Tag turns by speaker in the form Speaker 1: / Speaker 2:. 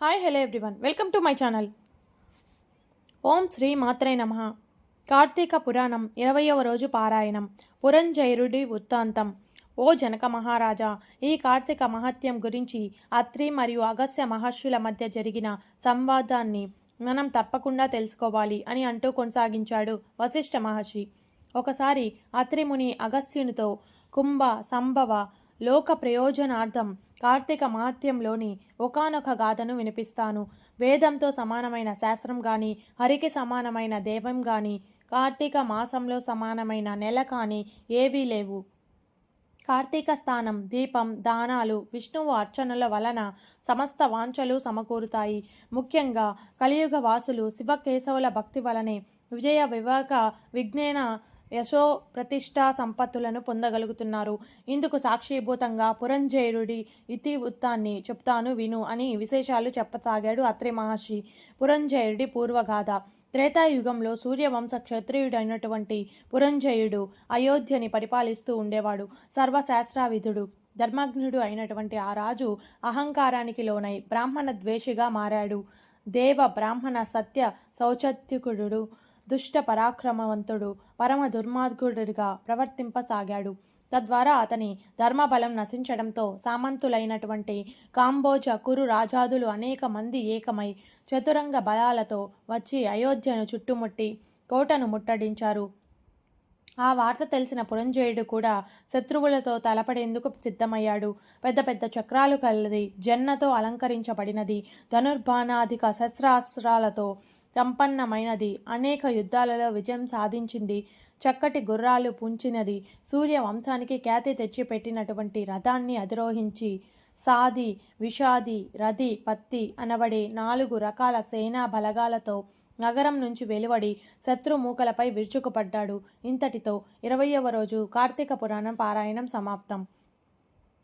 Speaker 1: Hi hello everyone welcome to my channel ఓం శ్రీ మాత్రే నమ. కార్తీక పురాణం ఇరవయవ రోజు పారాయణం. పురంజయురుడి వృత్తాంతం. ఓ జనక మహారాజా ఈ కార్తీక మహత్యం గురించి అత్రి మరియు అగస్య మహర్షుల మధ్య జరిగిన సంవాదాన్ని మనం తప్పకుండా తెలుసుకోవాలి అని అంటూ కొనసాగించాడు వశిష్ఠ మహర్షి. ఒకసారి అత్రిముని అగస్యునితో కుంభ సంభవ లోక ప్రయోజనార్థం కార్తీక మహత్యంలోని ఒకానొక గాథను వినిపిస్తాను. వేదంతో సమానమైన శాస్త్రం గాని హరికి సమానమైన దేవం గాని కార్తీక మాసంలో సమానమైన నెల కానీ ఏవీ లేవు. కార్తీక స్థానం దీపం దానాలు విష్ణువు అర్చనల వలన సమస్త వాంఛలు సమకూరుతాయి. ముఖ్యంగా కలియుగ వాసులు శివకేశవుల భక్తి వలనే విజయ వివాక విజ్ఞాన యశో ప్రతిష్టా సంపత్తులను పొందగలుగుతున్నారు. ఇందుకు సాక్షిభూతంగా పురంజయుడి ఇతి వృత్తాన్ని చెప్తాను విను అని విశేషాలు చెప్పసాగాడు అత్రి మహర్షి. పురంజయుడి పూర్వగాథ. త్రేతాయుగంలో సూర్యవంశ క్షత్రియుడైనటువంటి పురంజయుడు అయోధ్యని పరిపాలిస్తూ ఉండేవాడు. సర్వశాస్త్రావిధుడు ధర్మజ్ఞుడు అయినటువంటి ఆ రాజు అహంకారానికి లోనై బ్రాహ్మణ ద్వేషిగా మారాడు. దేవ బ్రాహ్మణ సత్య సౌచత్యుకుడు దుష్ట పరాక్రమవంతుడు పరమ దుర్మార్గుడిగా ప్రవర్తింపసాగాడు. తద్వారా అతని ధర్మబలం నశించడంతో సామంతులైనటువంటి కాంబోజ కురు రాజాదులు అనేక మంది ఏకమై చతురంగ బలాలతో వచ్చి అయోధ్యను చుట్టుముట్టి కోటను ముట్టడించారు. ఆ వార్త తెలిసిన పురంజయుడు కూడా శత్రువులతో తలపడేందుకు సిద్ధమయ్యాడు. పెద్ద పెద్ద చక్రాలు కలది జన్నతో అలంకరించబడినది ధనుర్బాణాధిక శస్త్రాస్త్రాలతో సంపన్నమైనది. అనేక యుద్ధాలలో విజయం సాధించింది. చక్కటి గుర్రాలు పుంచినది. సూర్య వంశానికి ఖ్యాతి తెచ్చిపెట్టినటువంటి రథాన్ని అధిరోహించి సాది విషాది రథి పత్తి అనబడే నాలుగు రకాల సేనా బలగాలతో నగరం నుంచి వెలువడి శత్రుమూకలపై విరుచుకుపడ్డాడు. ఇంతటితో ఇరవయవ రోజు కార్తీక పురాణం పారాయణం సమాప్తం.